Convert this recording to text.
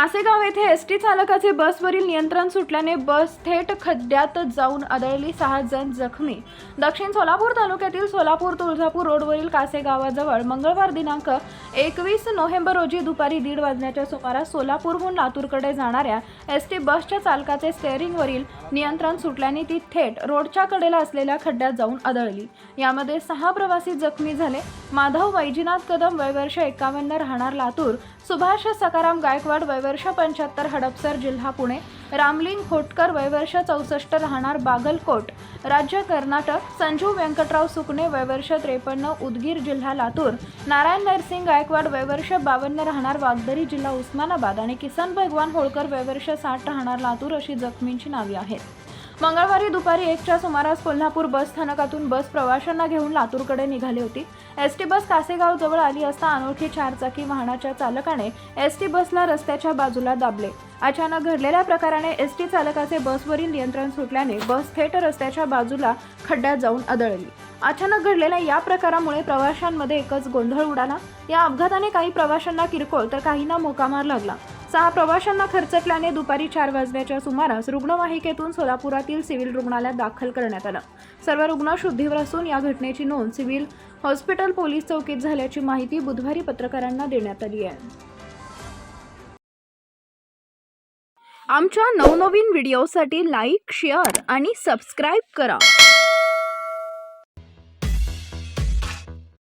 कासेगाव येथे S T चालकाचे बसवरील नियंत्रण सुटल्याने बस थेट खड्ड्यात जाऊन आदळली सहा जण जखमी. दक्षिण सोलापूर तालुक्यातील सोलापूर तुळजापूर रोडवरील कासेगावाजवळ मंगळवार दिनांक एकवीस नोव्हेंबर रोजी दुपारी दीड वाजण्याच्या सुमारास सोलापूरहून लातूरकडे जाणाऱ्या एस टी बसच्या चालकाचे स्टेअरिंगवरील नियंत्रण सुटल्याने ती थेट रोडच्या कडेला असलेल्या खड्ड्यात जाऊन आदळली. यामध्ये सहा प्रवासी जखमी झाले. माधव वैजीनाथ कदम वयवर्ष एकावन्न राहणार लातूर. सुभाष सकाराम गायकवाड वयवर्ष पंच्याहत्तर हडपसर जिल्हा पुणे. रामलिंग खोटकर वयवर्ष चौसष्ट राहणार बागलकोट. राज्य कर्नाटक संजू व्यंकटराव सुकणे वयवर्ष त्रेपन्न उदगीर जिल्हा लातूर. नारायण नरसिंग गायकवाड वयवर्ष बावन्न राहणार वागदरी जिल्हा उस्मानाबाद. आणि किसन भगवान होळकर वयवर्ष साठ राहणार लातूर अशी जखमींची नावे आहेत. मंगळवारी दुपारी एकच्या सुमारास कोल्हापूर बस स्थानकातून बस प्रवाशांना घेऊन लातूरकडे निघाली होती. एस टी बस कासेगाव जवळ आली असता अनोळखी चारचाकी वाहनाच्या चालकाने एस टी बसला रस्त्याच्या बाजूला दाबले. अचानक घडलेल्या प्रकाराने एस टी चालकाचे बसवरील नियंत्रण सुटल्याने बस थेट रस्त्याच्या बाजूला खड्ड्यात जाऊन आदळली. अचानक घडलेल्या या प्रकारामुळे प्रवाशांमध्ये एकच गोंधळ उडाला. या अपघाताने काही प्रवाशांना किरकोळ तर काहींना मोकामार लागला. सहा प्रवाशांना खर्चकल्याने दुपारी चार वाजण्याच्या सुमारास रुग्णवाहिकेतून सोलापुरातील सिव्हिल रुग्णालयात दाखल करण्यात आलं. सर्व रुग्ण शुद्धीवर असून या घटनेची नोंद सिव्हिल हॉस्पिटल पोलीस चौकीत झाल्याची माहिती बुधवारी पत्रकारांना देण्यात आली आहे. आमच्या नवनवीन व्हिडिओसाठी लाईक शेअर आणि सबस्क्राईब करा.